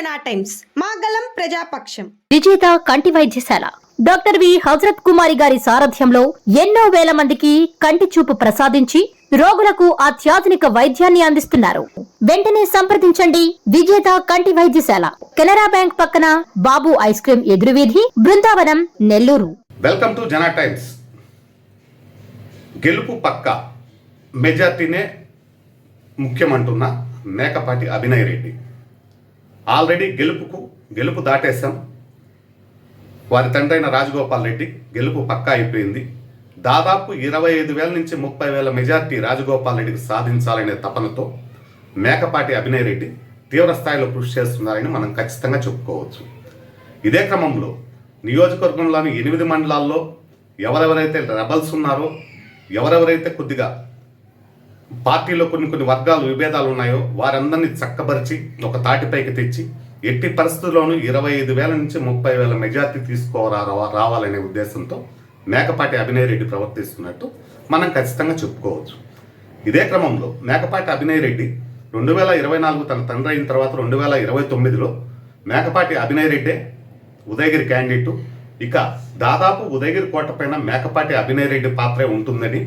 జనా టైమ్స్. మాగలం ప్రజాపక్షం. విజేత కంటి వైద్యశాల. Doctor V. హజరత్ కుమారి గారి సారథ్యంలో ఎన్నో వేల మందికి కంటి చూపు ప్రసాదించి రోగులకు అత్యాధునిక వైద్యాన్ని అందిస్తున్నారు. వెంటనే సంప్రదించండి విజేత కంటి వైద్యశాల. కెనరా బ్యాంక్ పక్కన Babu ice cream ఎదురువీధి Brindavanam Nellore. Welcome to Jana Times. గెలుపు పక్క మెజార్టీనే ముఖ్యమంటున్న మేకపాటి అభినయ్ రెడ్డి. ఆల్రెడీ గెలుపుకు గెలుపు దాటేశాం. వారి తండ్రి అయిన రాజగోపాల్ రెడ్డి గెలుపు పక్కా అయిపోయింది. దాదాపు ఇరవై ఐదు వేల నుంచి ముప్పై వేల మెజార్టీ రాజగోపాల్ రెడ్డికి సాధించాలనే తపనతో మేకపాటి అభినయ్ రెడ్డి తీవ్ర స్థాయిలో కృషి చేస్తున్నారని మనం ఖచ్చితంగా చెప్పుకోవచ్చు. ఇదే క్రమంలో నియోజకవర్గంలోని ఎనిమిది మండలాల్లో ఎవరెవరైతే రెబల్స్ ఉన్నారో ఎవరెవరైతే కొద్దిగా పార్టీలో కొన్ని కొన్ని వర్గాలు విభేదాలు ఉన్నాయో వారందరినీ చక్కబరిచి ఒక తాటిపైకి తెచ్చి ఎట్టి పరిస్థితుల్లోనూ ఇరవై ఐదు వేల నుంచి ముప్పై వేల మెజార్టీ తీసుకోరా రావాలనే ఉద్దేశంతో మేకపాటి అభినయ్ రెడ్డి ప్రవర్తిస్తున్నట్టు మనం ఖచ్చితంగా చెప్పుకోవచ్చు. ఇదే క్రమంలో మేకపాటి అభినయ్ రెడ్డి రెండు వేల ఇరవై నాలుగు తన తండ్రి అయిన తర్వాత రెండు వేల ఇరవై తొమ్మిదిలో మేకపాటి అభినయ్ రెడ్డే ఉదయగిరి క్యాండిడేటు. ఇక దాదాపు ఉదయగిరి కోట పైన మేకపాటి అభినయ్ రెడ్డి పాత్రే ఉంటుందని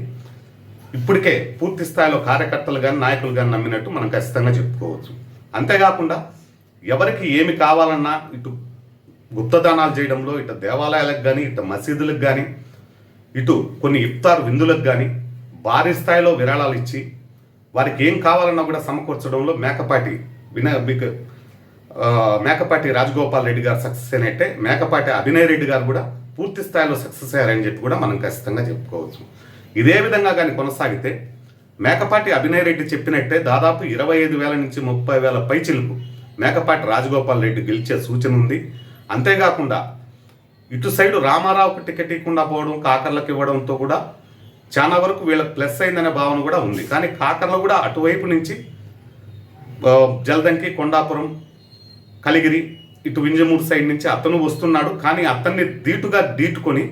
ఇప్పటికే పూర్తి స్థాయిలో కార్యకర్తలు కానీ నాయకులు కానీ నమ్మినట్టు మనం ఖచ్చితంగా చెప్పుకోవచ్చు. అంతేకాకుండా ఎవరికి ఏమి కావాలన్నా ఇటు గుప్తదానాలు చేయడంలో ఇటు దేవాలయాలకు కానీ ఇటు మసీదులకు కానీ ఇటు కొన్ని ఇఫ్తార్ విందులకు కానీ భారీ స్థాయిలో విరాళాలు ఇచ్చి వారికి ఏం కావాలన్నా కూడా సమకూర్చడంలో మేకపాటి విన బిక్ మేకపాటి రాజగోపాల్ రెడ్డి గారు సక్సెస్ అయినట్టే మేకపాటి అభినయ్ రెడ్డి గారు కూడా పూర్తి స్థాయిలో సక్సెస్ అయ్యారని చెప్పి కూడా మనం ఖచ్చితంగా చెప్పుకోవచ్చు. ఇదే విధంగా కానీ కొనసాగితే మేకపాటి అభినయ్ రెడ్డి చెప్పినట్టే దాదాపు ఇరవై ఐదు వేల నుంచి ముప్పై వేల పైచిలుకు మేకపాటి రాజగోపాల్ రెడ్డి గెలిచే సూచన ఉంది. అంతేకాకుండా ఇటు సైడు రామారావుకు టికెట్ ఇవ్వకుండా పోవడం కాకర్లకు ఇవ్వడంతో కూడా చాలా వరకు వీళ్ళకి ప్లస్ అయిందనే భావన కూడా ఉంది. కానీ కాకర్లు కూడా అటువైపు నుంచి జలదంకి కొండాపురం కలిగిరి ఇటు వింజమూరు సైడ్ నుంచి అతను వస్తున్నాడు. కానీ అతన్ని దీటుగా దీటుకొని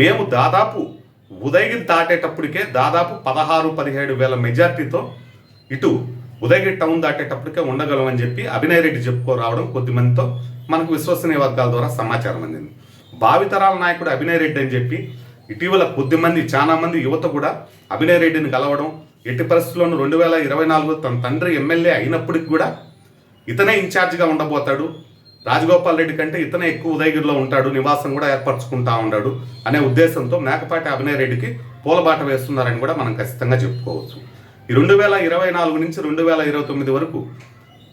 మేము దాదాపు ఉదయగిరి దాటేటప్పటికే దాదాపు పదహారు పదిహేడు వేల మెజార్టీతో ఇటు ఉదయగిరి టౌన్ దాటేటప్పటికే ఉండగలమని చెప్పి అభినయ్ రెడ్డి చెప్పుకోరావడం కొద్దిమందితో మనకు విశ్వసనీయ వర్గాల ద్వారా సమాచారం అందింది. భావితరాల నాయకుడు అభినయ్ రెడ్డి అని చెప్పి ఇటీవల కొద్దిమంది చాలామంది యువత కూడా అభినయ్ రెడ్డిని కలవడం ఎట్టి పరిస్థితుల్లోనూ రెండు వేల ఇరవై నాలుగు తన తండ్రి ఎమ్మెల్యే అయినప్పటికి కూడా ఇతనే ఇన్ఛార్జిగా ఉండబోతాడు. రాజగోపాల్ రెడ్డి కంటే ఇతనే ఎక్కువ ఉదయగిరిలో ఉంటాడు నివాసం కూడా ఏర్పరచుకుంటా ఉన్నాడు అనే ఉద్దేశంతో మేకపాటి అభినయ్ రెడ్డికి పూలబాట వేస్తున్నారని కూడా మనం ఖచ్చితంగా చెప్పుకోవచ్చు. ఈ రెండు వేల ఇరవై నాలుగు నుంచి రెండు వేల ఇరవై తొమ్మిది వరకు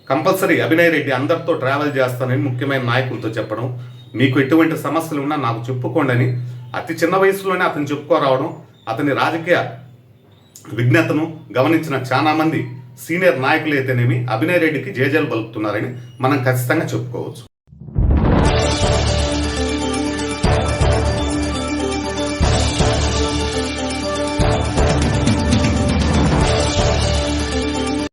కంపల్సరీ అభినయ్ రెడ్డి అందరితో ట్రావెల్ చేస్తానని ముఖ్యమైన నాయకులతో చెప్పడం మీకు ఎటువంటి సమస్యలు ఉన్నా నాకు చెప్పుకోండి అని అతి చిన్న వయసులోనే అతను చెప్పుకోరావడం అతని రాజకీయ విజ్ఞతను గమనించిన చాలామంది సీనియర్ నాయకులు అయితేనేమి అభినయ్ రెడ్డికి జేజేలు బలుపుతున్నారని మనం ఖచ్చితంగా చెప్పుకోవచ్చు.